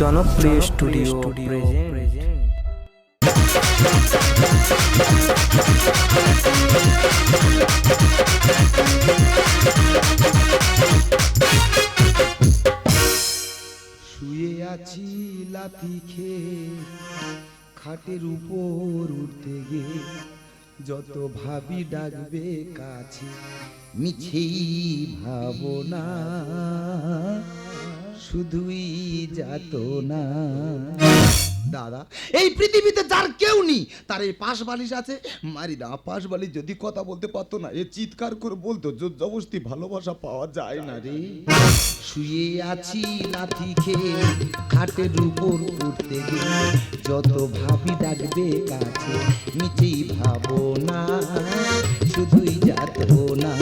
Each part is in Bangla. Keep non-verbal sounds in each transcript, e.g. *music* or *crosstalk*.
জনপ্রিয় স্টুডিও প্রেজেন্ট শুয়ে আছি লাথি খেয়ে খাটের উপর উঠতে গিয়ে যত ভাবি ডাকবে কাছে মিছেই ভাবনা। শুধুই যাত না। দাদা, এই পৃথিবীতে যার কেউ নেই, তার এই পাশ বালিশ আছে। মারি না, পাশ বালিশ যদি কথা বলতে পারতো না, এ চিৎকার করে বলতো জবস্তি ভালোবাসা পাওয়া যায় না রে। শুয়ে আছি লাথি খেয়ে, খাটের উপর উঠতে গিয়ে, যত ভাবি ডাকবে কাছে নিচেই ভাবো না, শুধুই যাত না।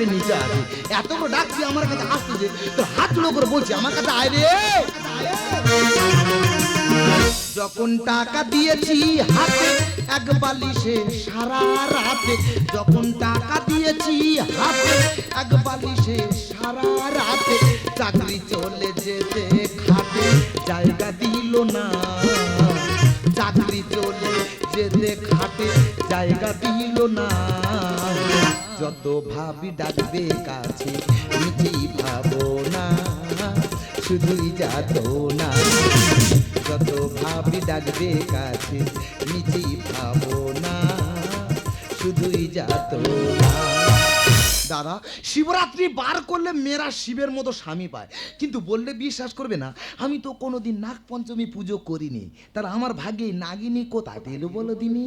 খাটের নিচে আছি এত করে ডাকছি আমার কাছে আসতে যে তো হাত জুড়ো করে বলছি, আমার কাছে আয় রে। যখন টাকা দিয়েছি হাতে, এক বালিশে সারা রাতে, যখন টাকা দিয়েছি হাতে, এক বালিশে সারা রাতে, চাকরি চলে যেতে খাটে জায়গা দিল না। চাকরি চলে যেতে খাটে জায়গা দিল না। যত ভাবি ডাকবে কাছে, নিজেই ভাবো না শুধুই যাত না যত ভাবি ডাকবে কাছে, নিজেই ভাবো না শুধুই যাত না দাদা, শিবরাত্রি বার করলে মেয়েরা শিবের মতো স্বামী পায়। কিন্তু বললে বিশ্বাস করবে না, আমি তো কোনোদিন নাগ পঞ্চমী পুজো করিনি। তার আমার ভাগ্যে নাগিনী কোথায় পেল বলো দিনি!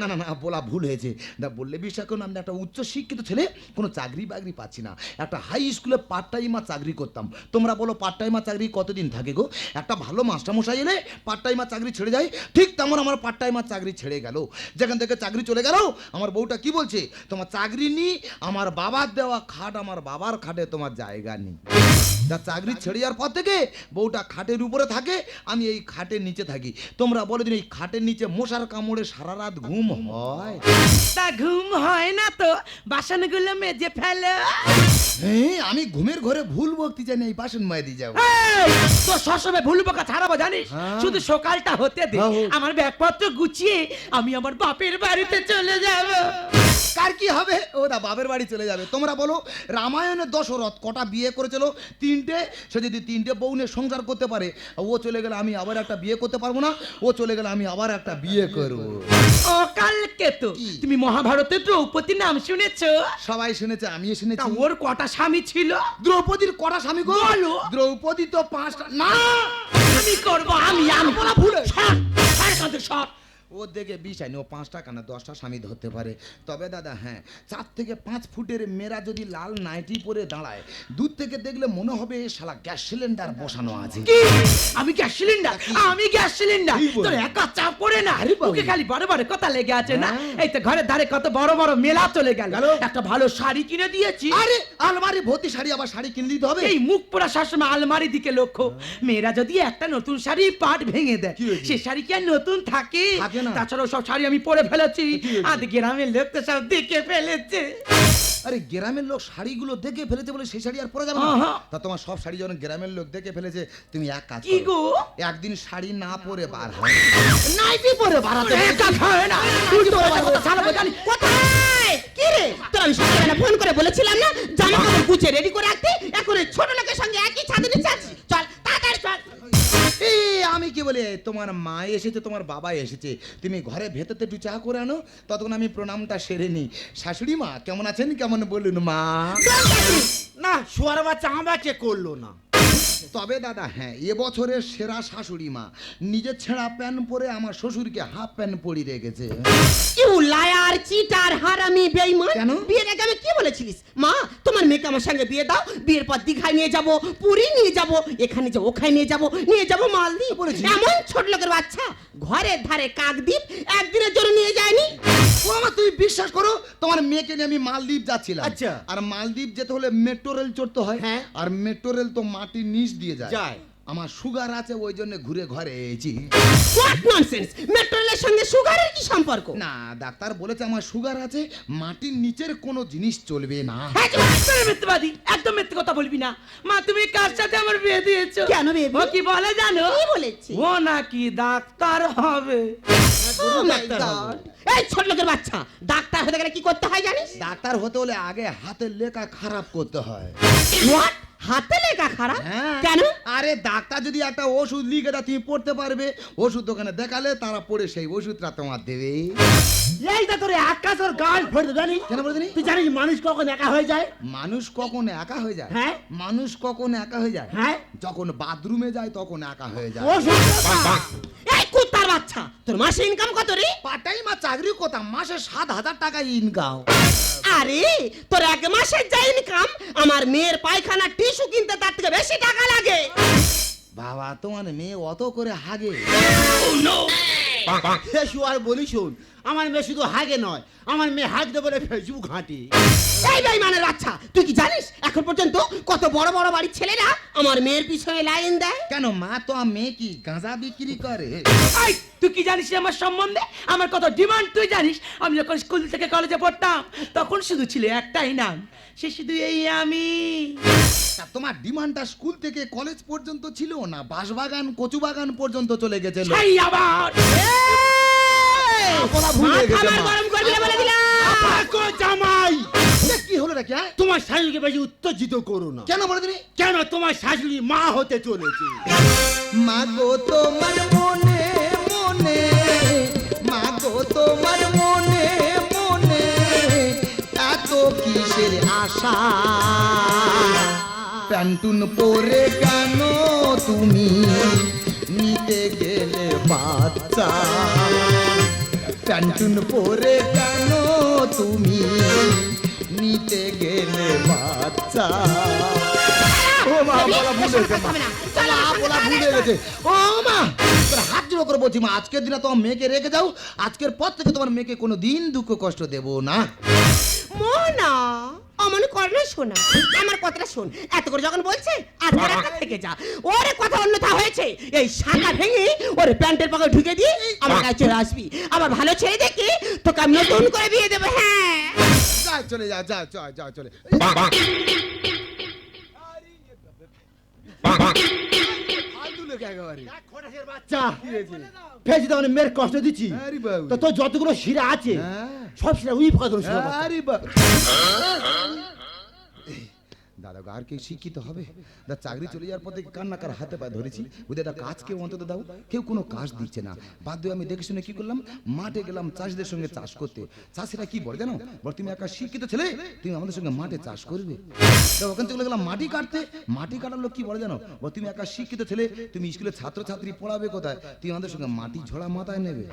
না না না, বলা ভুল হয়েছে। না, বললে বিশ্বাস করুন, আমি একটা উচ্চ শিক্ষিত ছেলে, কোনো চাকরি বাকরি পাচ্ছি না। একটা হাই স্কুলে পার্ট টাইমার চাকরি করতাম। তোমরা বলো পার্ট টাইমার চাকরি কতদিন থাকে গো? একটা ভালো মাস্টারমশাই এলে পার্ট টাইমার চাকরি ছেড়ে যায়। ঠিক তেমন আমার পার্ট টাইমার চাকরি ছেড়ে গেল। যেখান থেকে চাকরি চলে গেল, আমার বউটা কি বলছে? তোমার চাকরি নি আমার বাবার দেওয়া খাট আমার বাবার খাটে তোমার জায়গা নেই। যা চাকরি ছেড়ে যাওয়ার পর থেকে বউটা খাটের উপরে থাকে আমি এই খাটের নিচে থাকি। তোমরা বলে দিন এই খাটের নিচে মশার কামড়ে সারা রাত ঘুম হয়? তা ঘুম হয় না তো বাসনগুলো মেজে ফেলো। হ্যাঁ আমি ঘুমের ঘরে ভুল বকতে জানি এই বাসন মায় দিয়ে যাব তো সবসময় ভুল বকা ছাড়াবো জানিস? হ্যাঁ। শুধু সকালটা হতে দে। হ্যাঁ, আমার ব্যাগপত্র গুছিয়ে আমি আমার বাপের বাড়িতে চলে যাব। কার কি হবে? ও দা বাপের বাড়ি চলে যাবে। তোমরা বলো রামায়ণের দশরথ কটা বিয়ে করেছিল? তিনটে সে যদি তিনটে বউ নিয়ে সংসার করতে পারে ও চলে গেলে আমি আবার একটা বিয়ে করতে পারব না ও চলে গেলে আমি আবার একটা বিয়ে করব। ও কালকে তো তুমি মহাভারতের দ্রৌপদীর নাম শুনেছো? সবাই শুনেছে আমিও তা শুনেছি ওর কটা স্বামী ছিল? দ্রৌপদীর কটা স্বামী গো? বলো। দ্রৌপদী তো পাঁচটা না! আমি করব আমি আমি। বলা ভুল। সর, সর। এখান থেকে, সর। ও দেখে বিষ আইনি ও পাঁচটা কেন দশটা স্বামী ধরতে পারে। তবে দাদা হ্যাঁ চার থেকে পাঁচ ফুটের মেয়েরা যদি লাল নাইটি পরে দাঁড়ায় দূর থেকে দেখলে মনে হবে শালা গ্যাস সিলিন্ডার বসানো আছে। কি? আমি গ্যাস সিলিন্ডার? আমি গ্যাস সিলিন্ডার? তোর একা চাপ পড়ে না? ওকে খালি বড় বড় কথা লেগে আছে না? হ্যাঁ। এই তো ঘরের ধারে কত বড় বড় মেলা চলে গেল। একটা ভালো শাড়ি কিনে দিয়েছি। আরে আলমারি ভর্তি শাড়ি আবার শাড়ি কিনে দিতে হবে? এই মুখ পোড়া সবসময় আলমারি দিকে লক্ষ্য। মেয়েরা যদি একটা নতুন শাড়ি পাট ভেঙে দেয় সে শাড়ি কি আর নতুন থাকে? না। তাছাড়াও সব শাড়ি আমি পরে ফেলেছি। আজ গ্রামের লোক তো সব দেখে ফেলেছে। আরে গ্রামের লোক শাড়িগুলো দেখে ফেলেছে বলে সেই শাড়ি আর পরে যাবে না? তা তোমার সব শাড়ি যখন গ্রামের লোক দেখে ফেলেছে তুমি এক কাজ কি গো? একদিন শাড়ি না পরে বার হয়। নাইটি পরে বার হবে। একা খায় না। উল্টো পাল্টা কথা ছাড়াবো জানি কোথায়? কি রে? তোর আমি সকালবেলা ফোন করে বলেছিলাম না জামা কাপড় গুছিয়ে রেডি করে রাখতে এখন ছোট লোকের সঙ্গে একই ছাদে নিচে তাড়াতাড়ি চল। এই আমি কি বলি, তোমার মা এসেছে, তোমার বাবা এসেছে। তুমি ঘরে ভেতরতে একটু চা করে আনো, ততক্ষণ আমি প্রণামটা সেরে নিই। শাশুড়ি মা, কেমন আছেন? কেমন বলুন মা? না, শোয়ার বাচ্চা আমাকে করল না। তবে দাদা হ্যাঁ এবছরের সেরা শাশুড়ি মা। নিজের ছেঁড়া প্যান্ট পরে আমার শ্বশুরকে হাফ প্যান্ট পরিয়ে রেখেছে ইউ লায়ার চিটার হারামি বেঈমান কেন? বিয়ের আগে আমি কি বলেছিলিস? মা তোমার মেয়েকে আমার সঙ্গে বিয়ে দাও বিয়ের পর দীঘায় নিয়ে যাব পুরী নিয়ে যাব এখানে যে ওখানে নিয়ে যাব নিয়ে যাব মালদ্বীপ। বলেছি। এমন ছোট লোকের বাচ্চা ঘরের ধারে কাকদ্বীপ একদিনের জন্য নিয়ে যায়নি। বিশ্বাস করো তোমার মেয়েকে নিয়ে আমি মালদ্বীপ যাচ্ছিলাম আচ্ছা। আর মালদ্বীপ যেতে হলে মেট্রো রেল চড়তে হয় হ্যাঁ। আর মেট্রো রেল তো মাটির নিচ দিয়ে যায় যায়। আমার সুগার আছে ওই জন্য ঘুরে ঘরে এসেছি। হোয়াট ননসেন্স মেট্রো রেলের সঙ্গে সুগারের কি সম্পর্ক? না ডাক্তার বলেছে আমার সুগার আছে মাটির নিচের কোনো জিনিস চলবে না। হ্যাঁ, একদম মিথ্যাবাদী একদম মিথ্যে কথা বলবি না। মা তুমি কার সাথে আমার বিয়ে দিয়েছ? কেন baby? ও কি বলে জানো? কি বলেছে? ও নাকি ডাক্তার হবে। Oh God! এই ছোট লোকের বাচ্চা ডাক্তার হতে গেলে কি করতে হয় জানিস? ডাক্তার হতে হলে আগে হাতের লেখা খারাপ করতে হয়। হোয়াট হাতে লেখা খারাপ? হ্যাঁ। কেন? আরে ডাক্তার যদি একটা ওষুধ লিখে দেয় তুমি পড়তে পারবে। ওষুধ দোকানে দেখালে তারা পড়ে সেই ওষুধটা তোমার দেবে। এইটা তো তোর আকাশ ওর গাল ভরে জানি কেন বলে দিনি তুই জানিস মানুষ কখন একা হয়ে যায়? মানুষ কখন একা হয়ে যায়? হ্যাঁ। মানুষ কখন একা হয়ে যায়? হ্যাঁ। যখন বাথরুমে যায় তখন একা হয়ে যায়। বাচ্চা তোর মাসে ইনকাম কত রে? পাটাই মা চাকরি করতাম মাসে সাত হাজার টাকা ইনকাম আরে তোর এক মাসের যা ইনকাম আমার মেয়ের পায়খানা টিস্যু কিনতে তার থেকে বেশি টাকা লাগে। বাবা তোমার মেয়ে অত করে হাগে। সে শুয়ার বলি শোন আমার মেয়ে শুধু হাগে নয় আমার মেয়ে হাগতে বলে ফেসবুক ঘাঁটি। এই বেইমানের বাচ্চা তুই কি জানিস? এখন পর্যন্ত কত বড় বড় বাড়ির ছেলেরা আমার মেয়ের পিছনে লাইন দেয়? কেন মা তো মেয়ে কি গাঁজা বিক্রি করে? এই, তুই কি জানিস রে আমার সম্বন্ধে? আমার কত ডিমান্ড তুই জানিস? আমি যখন স্কুল থেকে কলেজে পড়তাম তখন শুধু ছিল একটাই নাম সে শুধু এই আমি। তা তোমার ডিমান্ডটা স্কুল থেকে কলেজ পর্যন্ত ছিল না? বাঁশবাগান কচু বাগান পর্যন্ত চলে গেছে সেই আবার! জামাই? এ, কি হলো নাকি? তোমার শাশুড়িকে বেশি উত্তেজিত করো না। কেন বলে দিনি কেন তোমার শাশুড়ি মা হতে চলেছে? মা গো তোমার মনে মনে মা গো তোমার মনে মনে এত কিসের আশা? প্যান্টুন পরে কেন তুমি নিতে গেলে বাচ্চা? প্যান্টুন পরে কেন তুমি নিতে গেলে বাচ্চা। ও মা বলা ভুল হয়েছে মা। বলা ভুল হয়ে গেছে। ও মা হাত জোড়ো করে বলছি মা আজকের দিনে তোমার মেয়েকে রেখে যাও। আজকের পর থেকে তোমার মেয়েকে কোনো দিন দুঃখ কষ্ট দেবো না। মোনা অমন কর না। শোনা আমার কথাটা শোন। এত করে যখন বলছে আজকে একটা থেকে যা। ওরে কথা অন্যথা হয়েছে। এই শাখা ভেঙে ওরে প্যান্টের পকেট ঢুকে দিয়ে আমার কাছে চলে আসবি। আবার ভালো ছেলে দেখি তোকে আমি নতুন করে বিয়ে দেবো। হ্যাঁ। যা চলে যা যা যা যা চলে। ফালতু একেবারে। বাচ্চা? ফেসি তখন মেয়ের কষ্ট দিচ্ছি। তো তোর যতগুলো শিরা আছে হ্যাঁ। সব শিরা উই ফাঁকা। আরে বা- আর কেউ শিক্ষিত হবে? দা চাকরি চলে যাওয়ার পর থেকে কান্না কার হাতে পায়ে ধরেছি। বুঝে দা কাজ কেউ অন্তত দাও, কেউ কোনো কাজ দিচ্ছে না। বাধ্য আমি দেখে শুনে কি করলাম? মাঠে গেলাম চাষিদের সঙ্গে চাষ করতে। চাষিরা কি বলে জানো? বল, তুমি একটা শিক্ষিত ছেলে? তুমি আমাদের সঙ্গে মাঠে চাষ করবে? ওখান থেকে গেলাম মাটি কাটতে। মাটি কাটার লোক কি বলে জানো? বল, তুমি একটা শিক্ষিত ছেলে? তুমি স্কুলে পড়াবে কোথায়? তুমি আমাদের সঙ্গে মাটি ঝোড়া মাথায় নেবে?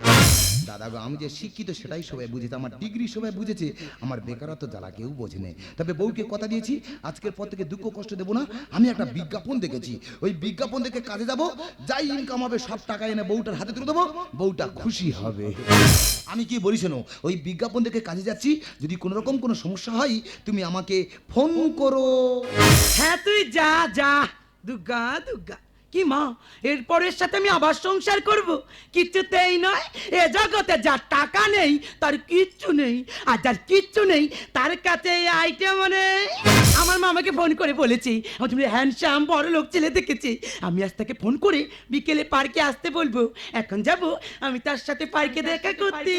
দাদা আমি যে শিক্ষিত সেটাই সবাই বুঝেছে। আমার ডিগ্রি সবাই বুঝেছে। আমার বেকারত্ব জ্বালা কেউ বোঝেনি তবে বউকে কথা দিয়েছি, আজকের পর থেকে দুঃখ কষ্ট দেবো না। আমি একটা বিজ্ঞাপন দেখেছি। ওই বিজ্ঞাপন দেখে কাজে যাব। যাই ইনকাম হবে সব টাকা এনে বউটার হাতে তুলে দেবো। বউটা খুশি হবে। আমি কি শোনো, ওই বিজ্ঞাপন দেখে কাজে যাচ্ছি। যদি কোনো রকম কোনো সমস্যা হয় তুমি আমাকে ফোন করো। হ্যাঁ তুই যা যা। দুর্গা দুর্গা কি মা? এরপরের সাথে আমি আবার সংসার করব? কিচ্ছুতেই নয় এ জগতে যার টাকা নেই তার কিচ্ছু নেই আর যার কিচ্ছু নেই তার কাছে এই আইটেম নেই আমার মামাকে ফোন করে বলেছি তুমি হ্যান্ডসাম বড় লোক ছেলে দেখেছি। আমি আজ তাকে ফোন করে বিকেলে পার্কে আসতে বলব। এখন যাব আমি তার সাথে পার্কে দেখা করতে।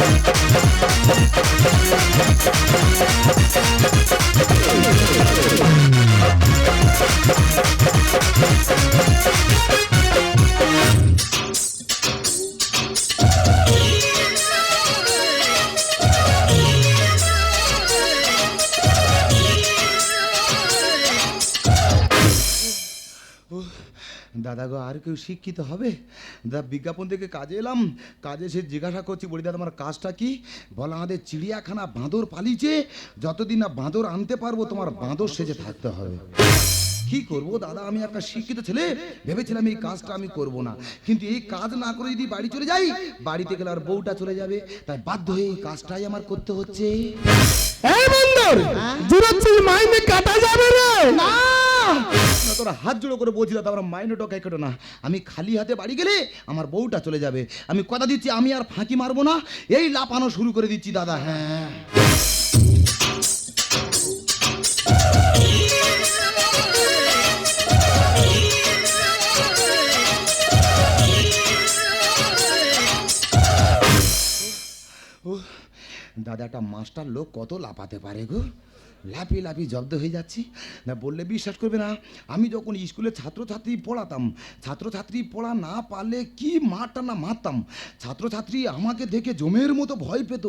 Thank দাদা গো আর কেউ শিক্ষিত হবে? দাদা বিজ্ঞাপন থেকে কাজে এলাম। কাজে সে জিজ্ঞাসা করছি বলি দাদা আমার কাজটা কি? বলে আমাদের চিড়িয়াখানা বাঁদর পালিয়েছে। যতদিন না বাঁদর আনতে পারব তোমার বাঁদর সেজে থাকতে হবে। কি করব দাদা? আমি একটা শিক্ষিত ছেলে। ভেবেছিলাম এই কাজটা আমি করব না। কিন্তু এই কাজ না করে যদি বাড়ি চলে যাই বাড়িতে গেলে আর বউটা চলে যাবে। তাই বাধ্য হয়ে এই কাজটাই আমার করতে হচ্ছে। এই বন্দর জুরাচ্ছিস মাইনে তোরা হাত জোড়ো করে বলছি দাদা আমার মাইনে টকাই কেটো না। আমি খালি হাতে বাড়ি গেলে আমার বউটা চলে যাবে। আমি কথা দিচ্ছি, আমি আর ফাঁকি মারবো না। এই লাপানো শুরু করে দিচ্ছি, দাদা হ্যাঁ। ও দাদা, একটা মাস্টার লোক কত লাপাতে পারে গো? লাফিয়ে লাফিয়ে জব্দ হয়ে যাচ্ছি। না বললে বিশ্বাস করবে না। আমি যখন স্কুলে ছাত্রছাত্রী পড়াতাম ছাত্রছাত্রী পড়া না পারলে কি মারটা না মারতাম। ছাত্রছাত্রী আমাকে দেখে জমের মতো ভয় পেত।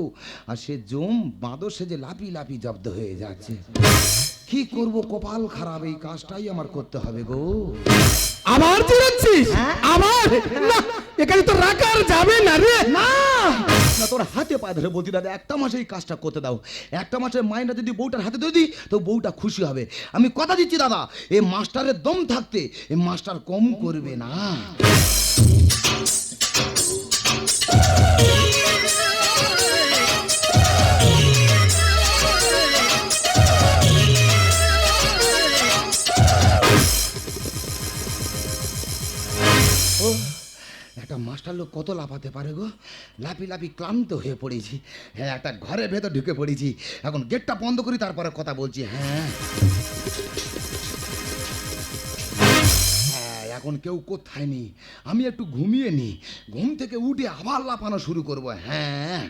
আর সে জম বাঁদর সেজে লাফিয়ে লাফিয়ে জব্দ হয়ে যাচ্ছে। কি করব কপাল খারাপ এই কাজটাই আমার করতে হবে গো। আবার চিরাচ্ছিস আবার? না এখানে তো রাখার যাবে না রে। না। না, তোর হাতে পায়ে ধরে বলছি, দাদা, একটা মাসে এই কাজটা করতে দাও। একটা মাসের মাইনটা যদি বউটার হাতে দিয়ে দিই, তো বউটা খুশি হবে। আমি কথা দিচ্ছি, দাদা, এ মাস্টারের দম থাকতে এ মাস্টার কম করবে না। একটা মাস্টার লোক কত লাফাতে পারে গো? লাফি লাফি ক্লান্ত হয়ে পড়েছি। হ্যাঁ একটা ঘরের ভেতর ঢুকে পড়েছি। এখন গেটটা বন্ধ করি, তারপরে কথা বলছি। হ্যাঁ। হ্যাঁ এখন কেউ কোথায় নেই? আমি একটু ঘুমিয়ে নি ঘুম থেকে উঠে আবার লাফানো শুরু করব। হ্যাঁ।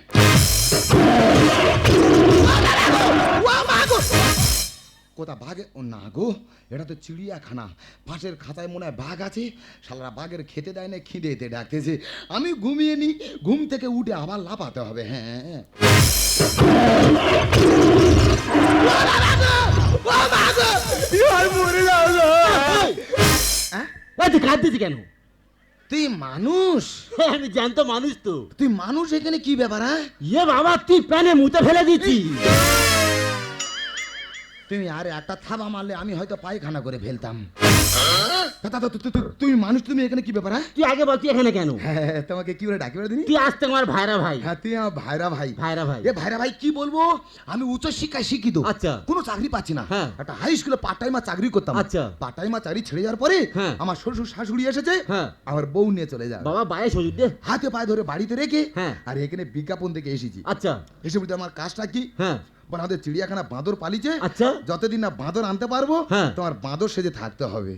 কোথা বাঘে? ও না গো এটা তো চিড়িয়াখানা। পাশের খাতায় মনে হয় বাঘ আছে। শালারা বাঘের খেতে দেয় না খিদেতে ডাকতেছে। আমি ঘুমিয়ে নি ঘুম থেকে উঠে আবার লাফাতে হবে হ্যাঁ। এই তুই কাঁদতেছি কেন? তুই মানুষ? আমি জানতো মানুষ তো। তুই মানুষ এখানে কি ব্যাপার হ্যাঁ? ইয়ে বাবা তুই প্যানে মুতে ফেলে দিচ্ছি তুমি আরে একটা থাবা মারলে আমি হয়তো পায়খানা করে ফেলতাম। তু- তু- তুমি মানুষ তুমি এখানে কি ব্যাপার হ্যাঁ? তুই আগে বল তুই এখানে কেন? হ্যাঁ তোমাকে কি বলে ডাকি বলে দিনি? তুই আসতে আমার ভাইরা ভাই। হ্যাঁ তুই আমার ভাইরা ভাই। ভাইরা ভাই। এ ভাইরা ভাই কি বলব? আমি উচ্চ শিক্ষায় শিক্ষিত। আচ্ছা। কোনো চাকরি পাচ্ছি না। হ্যাঁ। একটা হাই স্কুলে পার্ট টাইমার চাকরি করতাম। আচ্ছা। পার্ট টাইমার চাকরি ছেড়ে যাওয়ার পরে হ্যাঁ। আমার শ্বশুর শাশুড়ি এসেছে। হ্যাঁ। আমার বউ নিয়ে চলে যায়। বাবা বায়ে সজুর দে। হাতে পায়ে ধরে বাড়িতে রেখে হ্যাঁ। আর এখানে বিজ্ঞাপন থেকে এসেছি। আচ্ছা। এসে বলতে আমার কাজটা কি? হ্যাঁ। আমাদের চিড়িয়াখানা বাঁদর পালিছে আচ্ছা। যতদিন না বাঁদর আনতে পারব হ্যাঁ। তোমার বাঁদর সেজে থাকতে হবে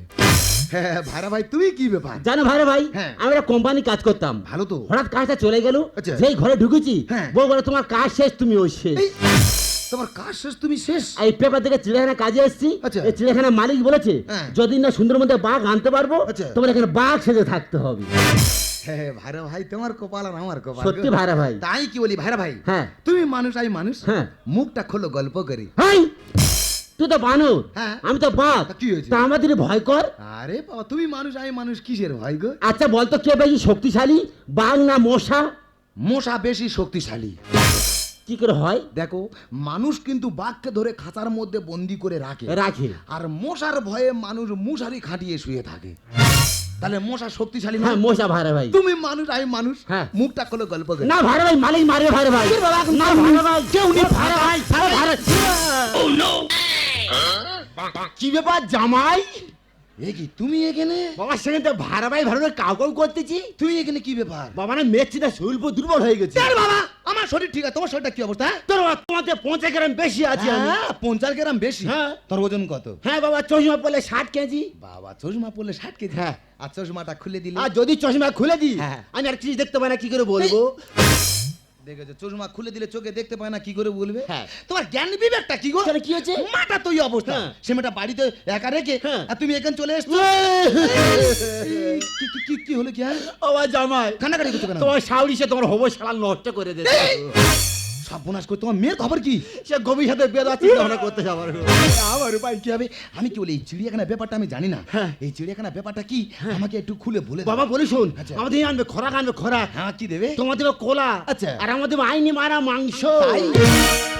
হ্যাঁ ভাইরা ভাই তুই কি ব্যাপার জানো ভাইরা ভাই হ্যাঁ। আমি একটা কোম্পানি কাজ করতাম ভালো তো হঠাৎ কাজটা চলে গেল আচ্ছা। যেই ঘরে ঢুকেছি হ্যাঁ। বউ বলে তোমার কাজ শেষ তুমি ওই শেষ তোমার কাজ শেষ তুমি শেষ এই পেপার থেকে চিড়িয়াখানা কাজে এসেছি আচ্ছা। এই চিড়িয়াখানার মালিক বলেছে হ্যাঁ। যদি না সুন্দর মধ্যে বাঘ আনতে পারব আচ্ছা। তোমার এখানে বাঘ সেজে থাকতে হবে ভাইরা ভাই তোমার কপাল আর আমার কপাল সত্যি। ভাইরা ভাই। তাই কি বলি ভাইরা ভাই? হ্যাঁ। তুমি মানুষ আই মানুষ। হ্যাঁ। মুখটা খোলো গল্প করি। হাই! তুই তো বানর। হ্যাঁ। আমি তো বাঘ। কি হয়েছে? তা আমাদের ভয় কর? আরে বাবা তুমি মানুষ আই মানুষ কিসের ভাই গো? আচ্ছা বলতো কে বেশি শক্তিশালী? বাঘ না মশা? মশা বেশি শক্তিশালী। কি করে হয়? দেখো মানুষ কিন্তু বাঘকে ধরে খাঁচার মধ্যে বন্দি করে রাখে। রাখে। আর মশার ভয়ে মানুষ মশারি খাটিয়ে শুয়ে থাকে। তাহলে মশা শক্তিশালী না হ্যাঁ মশা ভারে ভাই। তুমি মানুষ আমি মানুষ। হ্যাঁ। মুখটা করলে গল্প করে। না ভারে ভাই মালিক মারে ভারে ভাই। না ভারে ভাই কেউ নেই ভারে ভাই ভাইরা কি ব্যাপার জামাই? এ কি তুমি এখানে? বাবা সেখানে তো ভাড়া ভাই ভাড়া কাউ কাউ করতেছি। তুমি এখানে কি ব্যাপার? বাবা না মেচ্ছিটা শরীর পুরো দুর্বল হয়ে গেছে। আরে বাবা আমার শরীর ঠিক আছে তোমার শরীরটা কি অবস্থা? তোর বাবা, তোমাদের পঞ্চাশ গ্রাম বেশি আছে হ্যাঁ, পঞ্চাশ গ্রাম বেশি? হ্যাঁ। তোর ওজন কত? হ্যাঁ বাবা চশমা পড়লে ষাট কেজি। বাবা চশমা পড়লে ষাট কেজি? হ্যাঁ। আর চশমাটা খুলে দিলে। আর যদি চশমা খুলে দিই হ্যাঁ। আমি আর কিছু দেখতে পাই না কি করে বলব? দেখেছ? চশমা খুলে দিলে চোখে দেখতে পায় না কি করে বলবে? হ্যাঁ। তোমার জ্ঞান বিবেকটা কি গো? কি হয়েছে? মাটা তো অবস্থা। হ্যাঁ। সে মেয়েটা বাড়িতে একা রেখে হ্যাঁ। আর তুমি এখানে চলে এসছো? কি- কি- হলো কি হ্যাঁ ও জামাই। কান্নাকাটি করছ কেন? তোমার শাউরি সে তোমার হব শালা নষ্ট করে দেবে সর্বনাশ করে তোমার মেয়ের খবর কি? সে গভীর সাথে বেদা চিন্তা ভাবনা করতে যাবার আমার উপায় কি হবে? আমি কি বলি এই চিড়িয়াখানা ব্যাপারটা আমি জানি না। হ্যাঁ। এই চিড়িয়াখানা ব্যাপারটা কি? আমাকে একটু খুলে বলে বাবা বলি শোন আচ্ছা। আমাদের আনবে খোরাক আনবে খোরাক। হ্যাঁ কি দেবে? তোমার দেবে কোলা আচ্ছা। আর আমাদের আইনি মারা মাংস?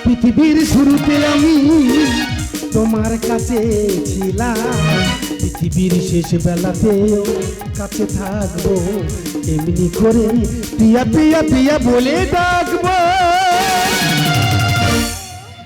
পৃথিবীর শুরুতে আমি তোমার কাছে ছিলাম। পৃথিবীর শেষ বেলাতেও কাছে থাকব। এমনি করে প্রিয়া প্রিয়া প্রিয়া বলে ডাকবো।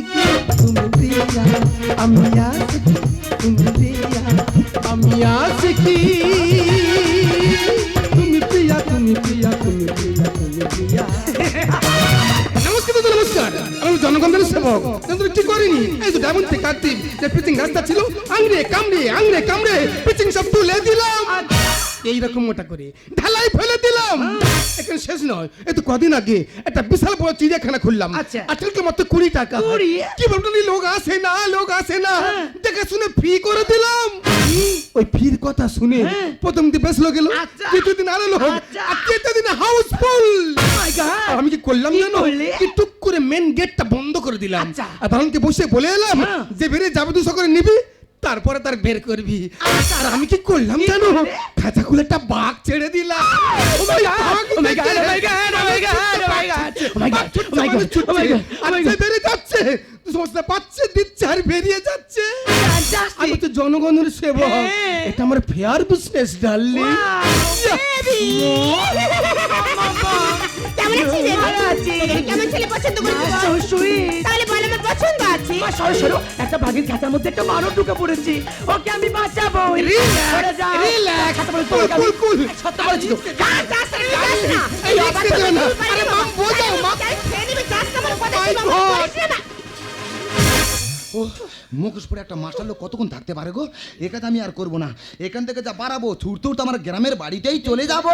আশিকি তুমি প্রিয়া, আমি আশিকি তুমি প্রিয়া, আমি আশিকি তুমি প্রিয়া তুমি প্রিয়া তুমি প্রিয়া তুমি প্রিয়া। করিনি। এই তো ডায়মন্ড থেকে কাটতি রাস্তা ছিল, আংরে কামড়ে আংরে কামড়ে পিচিং সব তুলে দিলাম। এইরকম মোটা করে। ঢালাই ফেলে দিলাম। এখানে শেষ নয়। এই তো কদিন আগে একটা বিশাল বড় চিড়িয়াখানা খুললাম। আচ্ছা। আজকালকে মাত্র কুড়ি টাকা। কি বলতো লোক আসে না লোক আসে না। দেখে শুনে ফি করে দিলাম। ওই ফির কথা শুনে হ্যাঁ। প্রথম দিন বেশ লোক এলো। আচ্ছা। কিছুদিন আরও লোক। আচ্ছা। দিন হাউসফুল আমি কি করলাম জানো? কি টুক করে মেন গেটটা বন্ধ করে দিলাম। আচ্ছা। আর বসে বলে এলাম হ্যাঁ। যে বেরে যাবে দুশো করে নিবি তারপরে তার বের করবি। আচ্ছা। আর আমি কি করলাম জানো? একটা বাঘ ছেড়ে দিলাম আচ্ছা, যাচ্ছে সমস্যা পাচ্ছে দিচ্ছে আর বেরিয়ে যাচ্ছে। আমি তো জনগণের সেবা এটা আমার ফেয়ার বিজনেস ডাললি একটা বাঘের খাঁচার মধ্যে একটা মানব ঢুকে পড়েছি। ওকে আমি বাঁচাবো। সরে যাও। রিল্যাক্স খাঁচা বলে তোমাকে আমি- কুল কুল সত্য বলেছি তো। যাস, যাস, রে, যাস না। এই এই অবাক না। আরে মা, বোঝাও, মা। খেয়ে নিবি, যাস না বলে কথা, বলিস না। ও পরে একটা মাস্টার লোক কতক্ষণ থাকতে পারে গো এখানে আমি আর করব না এখান থেকে যা বাড়াবো ছুটতে তো আমার গ্রামের বাড়িতেই চলে যাব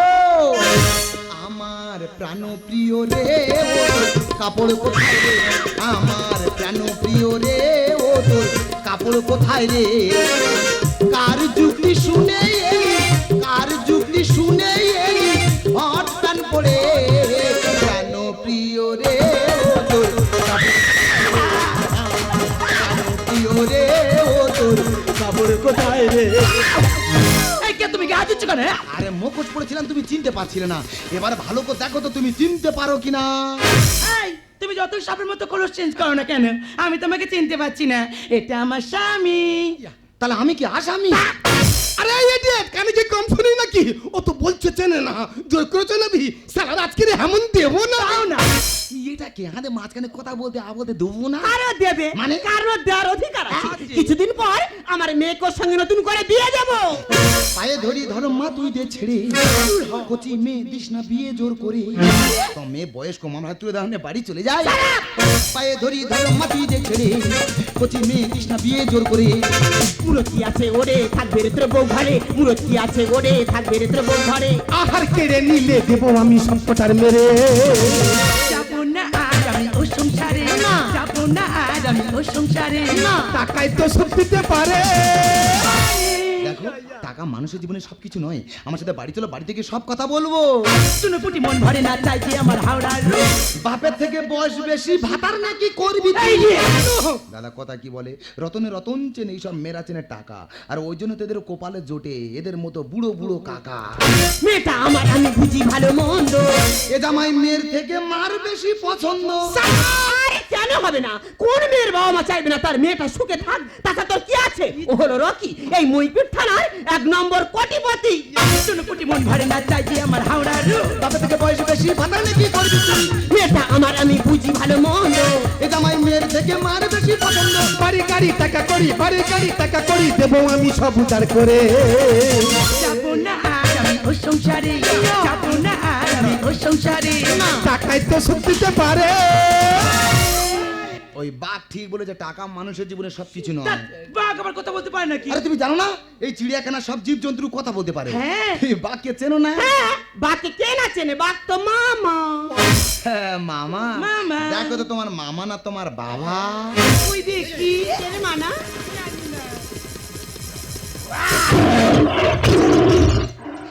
আমার প্রাণ প্রিয় রে কাপড় কোথায় রে আমার প্রাণ প্রিয় রে ও তোর কাপড় কোথায় রে কার যুক্তি শুনে কে তুমি গা দিচ্ছ কেন হ্যাঁ? আরে মুখোশ পড়েছিলাম তুমি চিনতে পারছিলে না। এবার ভালো করে দেখো তো তুমি চিনতে পারো কিনা। এই, তুমি যত সাপের মতো কলস চেঞ্জ করো না কেন? আমি তোমাকে চিনতে পারছি না। এটা আমার স্বামী। তাহলে আমি কি আসামি? আরে ইডিয়েট কানে কি কম শুনি নাকি? ও তো বলছে চেনে না জোর করে চেনাবি? সারা আজকে রে হেমন দেবো না। না। এটা কে হাতে মাঝখানে কথা বলতে আ বলতে দেবো না। কারও দেবে? মানে? কারও দেওয়ার অধিকার আছে। কিছুদিন পর আমার মেয়েকে সঙ্গে নতুন করে বিয়ে দেবো। পায়ে ধরি ধরো মা তুই দে ছেড়ে। কচি মেয়ে দিস না বিয়ে জোর করে। তো মেয়ে বয়স্ক মামা তুই দাঁড়ানে বাড়ি চলে যায় পায়ে ধরি ধরো মা তুই দে ছেড়ে। কচি মেয়ে দিস না বিয়ে জোর করে। মুরতি আছে ওরে থাকবে রে তোর বউ ঘরে। মুরতি আছে ওরে থাকবে রে তোর বউ ঘরে। আহার কেড়ে নিলে দেবো আমি সবকটার মেরে। যাব আমি ও সংসারে যাব না আর আমি ও সংসারে। টাকায় তো সব দিতে পারে। দেখো টাকা মানুষের জীবনে সবকিছু নয়। আমার সাথে বাড়ি চলো বাড়ি থেকে সব কথা বলব। শুনে পুটি মন ভরে না চাই যে আমার হাওড়ার বাপের থেকে বয়স বেশি ভাতার নাকি করবি দাদা কথা কি বলে? রতনে রতন চেনে এইসব মেয়েরা চেনে টাকা। আর ওই জন্য তো এদের কপালে জোটে এদের মতো বুড়ো বুড়ো কাকা। মেয়েটা আমার আমি বুঝি ভালো মন্দ। এ জামাই মেয়ের থেকে মার বেশি পছন্দ। কেন হবে না? কোন মেয়ের বাবা মা চাইবে না? তার মেয়েটা সুখে থাক তাছাড়া তোর কি আছে? ও হলো রকি। এই মইপুর থানার এক নম্বর কোটিপতি। শুনে পুটি মন ভরে না চাই যে আমার হাওড়ার রূপ। বাপের থেকে বয়স বেশি ভাতার নাকি করবি তুই মেয়েটা আমার আমি বুঝি ভালো মন্দ। এ জামাই মেয়ের থেকে মার বেশি পছন্দ। বাড়ি গাড়ি টাকা করি বাড়ি গাড়ি টাকা করি দেবো আমি সব উদার করে। যাব না আমি ও সংসারে যাব। সংসারে। টাকায় তো সব দিতে পারে। ওই বাঘ ঠিক বলে যে টাকা মানুষের জীবনে সবকিছু নয়। বাঘ আবার কথা বলতে পারে নাকি? আরে তুমি জানো না এই চিড়িয়াখানা সব জীব জন্তু কথা বলতে পারে। হ্যাঁ। বাঘকে চেনো না? হ্যাঁ বাকি কে না চেনে? বাক তো মামা। হ্যাঁ, মামা। মামা। দেখো তো তোমার মামা না তোমার বাবা? ওই দেখি চেনে মানা?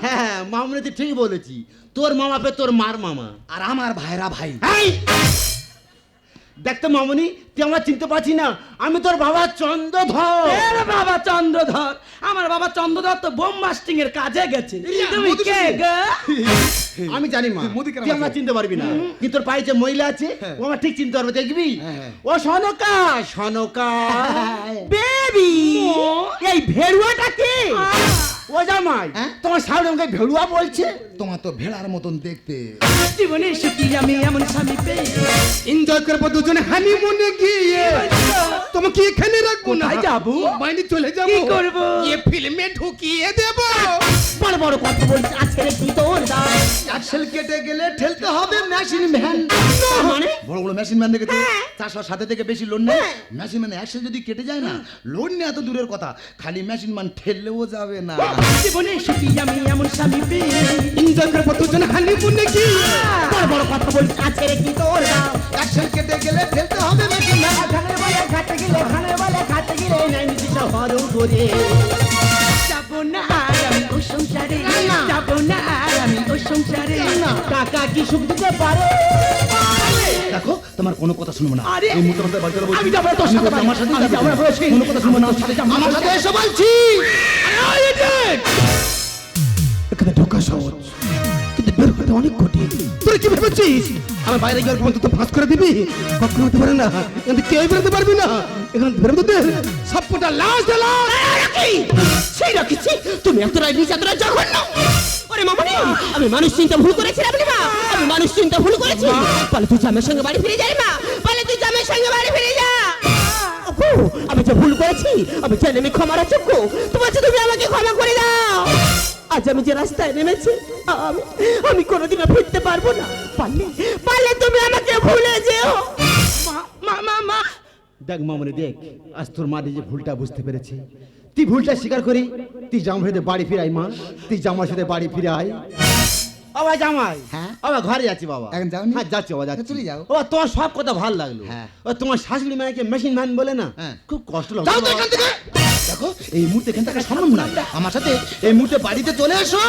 হ্যাঁ মামনি তো ঠিক বলেছি। তোর মামা পে তোর মার মামা। আর আমার ভাইরা ভাই। এই! দেখ তো মামনি তুই আমার চিনতে পারছি না আমি তোর বাবা চন্দ্রধর। এর বাবা চন্দ্রধর। আমার বাবা চন্দ্রধর তো বোম মাস্টিং এর কাজে গেছে। তুমি কে গো? *laughs* আমি জানি মা তুই আমার চিনতে পারবি না। কিন্তু তোর পায়ে যে মহিলা আছে ও আমার ঠিক চিনতে পারবে দেখবি? হ্যাঁ, ও সনকা সনকা। *laughs* বেবি! এই ভেড়ুয়াটা কে? ও জামাই হ্যাঁ? তোমার আমাকে ভেড়ুয়া বলছে? তোমার তো ভেড়ার মতন দেখতে। জীবনে সুখী আমি এমন স্বামী পেয়ে। এনজয় করব দুজনে হানিমুনে গিয়ে। তোমাকে এখানে রাখব না? যাব? বাইরে চলে যাব। কি করব? এ ফিল্মে ঢুকিয়ে দেব। বড় বড় কথা বলছি আজকে রে কি তোর দাম অ্যাক্সেল কেটে গেলে ঠেলতে হবে মেশিন ভ্যান মানে? বড় বড় মেশিন ভ্যান দেখেছ চারশোর সাথে থেকে বেশি লোন নেই মেশিন ম্যান অ্যাক্সেল যদি কেটে যায় না লোন নেই এত দূরের কথা। খালি মেশিন ম্যান ঠেললেও যাবে না। জীবনে সুখী আমি এমন স্বামী পেয়ে। এনজয় করব দুজনে হানিমুনে গিয়ে। বড় বড় কথা বলছি আজকে রে কি তোর দাম। অ্যাক্সেল কেটে গেলে ঠেলতে হবে মেশিন ভ্যান খানে বলে খাতে গেলে খানে বলে খাতে গেলে নাই নিচে শহর করে যাব না আর আমি ও সংসারে যাব না আর আমি ও সংসারে। টাকা কি সুখ দিতে পারে? তোমার কোনো কথা শুনব না। আরে এই মুহূর্তে আমাদের বাড়িতে বলছি আমি যাব তোর সাথে। আমার সাথে আমি যাব বলছি। কোনো কথা শুনব না আমার সাথে। আমার সাথে এসে বলছি। এখানে ঢোকা সহজ। কিন্তু বের হতে অনেক কঠিন। তোরা কি ভেবেছিস? আমার বাইরে গিয়ে পর্যন্ত তো ফাঁস করে দিবি? কখনো হতে পারে না। এখান থেকে কেউ বেরোতে পারবি না। এখানে বেরোতে দে। সবকটা লাশ ঢালা সেই রাখিছি তুমি এতটা নিজ এতটা জঘন্য। ওরে মামনি। আমি মানুষ চিন্তা ভুল করেছিলাম রে মা আমি মানুষ চিন্তা ভুল করেছি। বলে তুই জামের সঙ্গে বাড়ি ফিরে যাই মা। বলে তুই জামের সঙ্গে বাড়ি ফিরে যা। আমি যে ভুল করেছি আমি জানি আমি ক্ষমার যোগ্য তোমার যে তুমি আমাকে ক্ষমা করে দাও। আজ আমি যে রাস্তায় নেমেছি আমি আমি কোনোদিনও ফিরতে পারব না। পারলে পারলে তুমি আমাকে ভুলে যেও। মা মা মা দেখ মামনি দেখ। আজ তোর মা যে ভুলটা বুঝতে পেরেছে। তুই ভুলটা স্বীকার করি তুই জামার সাথে বাড়ি ফিরাই মা তুই জামার সাথে বাড়ি ফিরে আয় বাবা জামাই হ্যাঁ? বাবা ঘরে যাচ্ছি বাবা। এখন যাওনি? হ্যাঁ যাচ্ছি বাবা যাচ্ছি। চলে যাও। বাবা তোমার সব কথা ভালো লাগল। হ্যাঁ। ও তোমার শাশুড়ি মাকে মেশিন ম্যান বলে না হ্যাঁ। খুব কষ্ট লাগল। যাও এখান থেকে। দেখো এই মুহূর্তে এখান থেকে সম্ভব না। আমার সাথে এই মুহূর্তে বাড়িতে চলে এসো।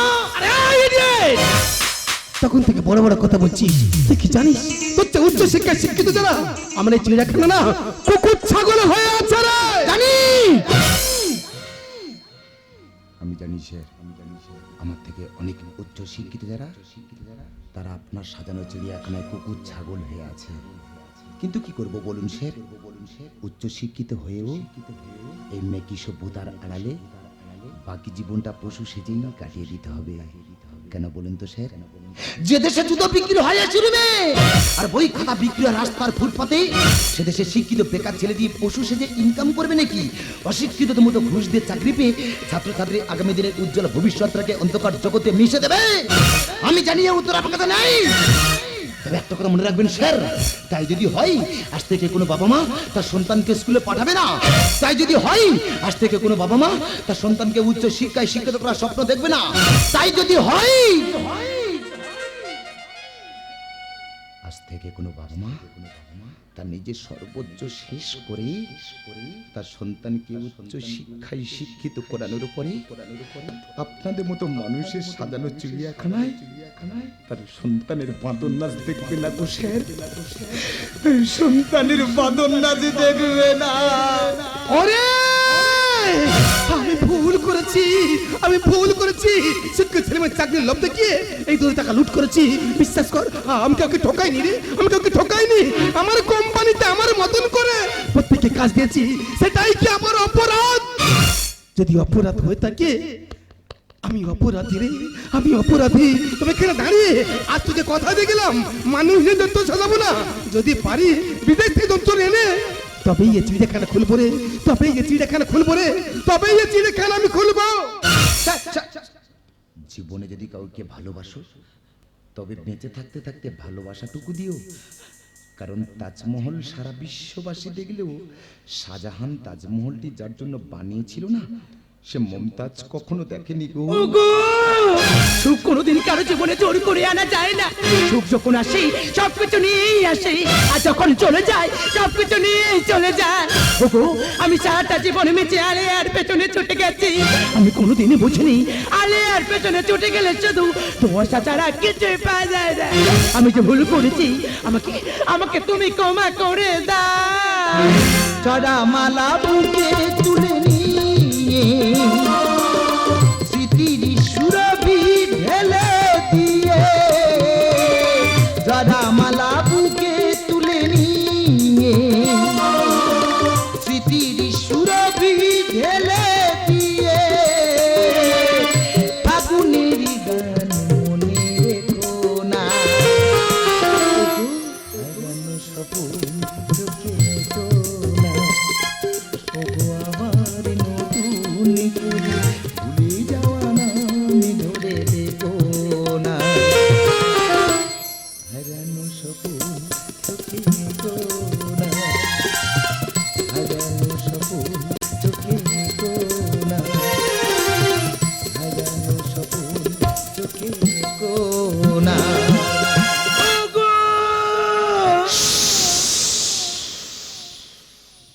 তখন থেকে বড় বড় কথা বলছিস তুই কি জানিস? তোর উচ্চ শিক্ষায় শিক্ষিত যারা আমরা এই চিড়িয়াখানা না? কুকুর ছাগল হয়ে আছে রে। জানি আমি জানি স্যার আমি জানি স্যার আমার থেকে অনেক উচ্চ শিক্ষিত যারা শিক্ষিত যারা তারা আপনার সাজানো চিড়িয়াখানায় কুকুর, ছাগল হয়ে আছে। কিন্তু কি করব বলুন স্যার? বলুন স্যার উচ্চ শিক্ষিত হয়েও এই মেকি সভ্যতার আড়ালে বাকি জীবনটা পশু সেজেই কাটিয়ে দিতে হবে। কেন বলেন তো স্যার? যে দেশে জুতো বিক্রি হয় চলবে আর বই খাতা বিক্রি হয় রাস্তার ফুটপাতে, সে দেশে শিক্ষিত বেকার ছেলে দিয়ে পশু সেজে ইনকাম করবে নাকি? অশিক্ষিতদের মতো ঘুষ দিয়ে চাকরি পেয়ে ছাত্রছাত্রী আগামী দিনের উজ্জ্বল ভবিষ্যৎটাকে অন্ধকার জগতে মিশে দেবে? আমি জানি উত্তর আপনার কাছে নাই। তবে একটা মনে রাখবেন, স্যার। তাই যদি হয়, আজ থেকে কোনো বাবা মা তার সন্তানকে স্কুলে পাঠাবে না। তাই যদি হয়, আজ থেকে কোনো বাবা মা তার সন্তানকে উচ্চ শিক্ষায় শিক্ষিত করার স্বপ্ন দেখবে না। তাই যদি হয়, আজ থেকে কোনো বাবা মা কোনো বাবা মা তার নিজের সর্বোচ্চ শেষ করে তার সন্তানকে উচ্চ শিক্ষায় শিক্ষিত করানোর উপরে আপনাদের মতো মানুষের সাজানো চিড়িয়াখানায় তার সন্তানের বাঁদর নাচ দেখবে না তো স্যার? সন্তানের বাঁদর নাচ দেখবে না। আমি ভুল করেছি আমি ভুল করেছি। শিক্ষিত ছেলে মেয়ের চাকরির লোভ দেখিয়ে এই দু টাকা লুট করেছি। বিশ্বাস কর আমি কাউকে ঠকাইনি রে আমি কাউকে ঠকাইনি। আমার কোম্পানিতে আমার মতন করে প্রত্যেককে কাজ দিয়েছি সেটাই কি আমার অপরাধ? যদি অপরাধ হয়ে থাকে আমি অপরাধী রে আমি অপরাধী। তবে এখানে দাঁড়িয়ে আজ তোকে কথা দিয়ে গেলাম মানুষ নিয়ে যন্ত্র সাজাবো না। যদি পারি বিদেশ থেকে যন্ত্র এনে তবেই এ চিড়িয়াখানা খুলবো রে তবেই এই চিড়িয়াখানা খুলবো রে তবেই এই চিড়িয়াখানা আমি খুলবো। জীবনে যদি কাউকে ভালোবাসো তবে বেঁচে থাকতে থাকতে ভালোবাসাটুকু দিও। কারণ তাজমহল সারা বিশ্ববাসী দেখলেও শাহজাহান তাজমহলটি যার জন্য বানিয়েছিল না সে মমতাজ কখনো দেখেনি গো। সুখ কোনোদিন কারও জীবনে জোর করে আনা যায় না। সুখ যখন আসে সব কিছু নিয়েই আসে। আর যখন চলে যায় সব কিছু নিয়েই চলে যায়। ওগো, আমি সারাটা জীবনে মেচে আলে আর পেছনে ছুটে গেছি। আমি কোনোদিনই বুঝিনি আলে আর পেছনে ছুটে গেলে শুধু তোমার ছাড়া কিছুই পাওয়া যায় না। আমি যে ভুল করেছি, আমাকে আমাকে তুমি ক্ষমা করে দাও। চড়া মালা বুকে তুলে দিয়ে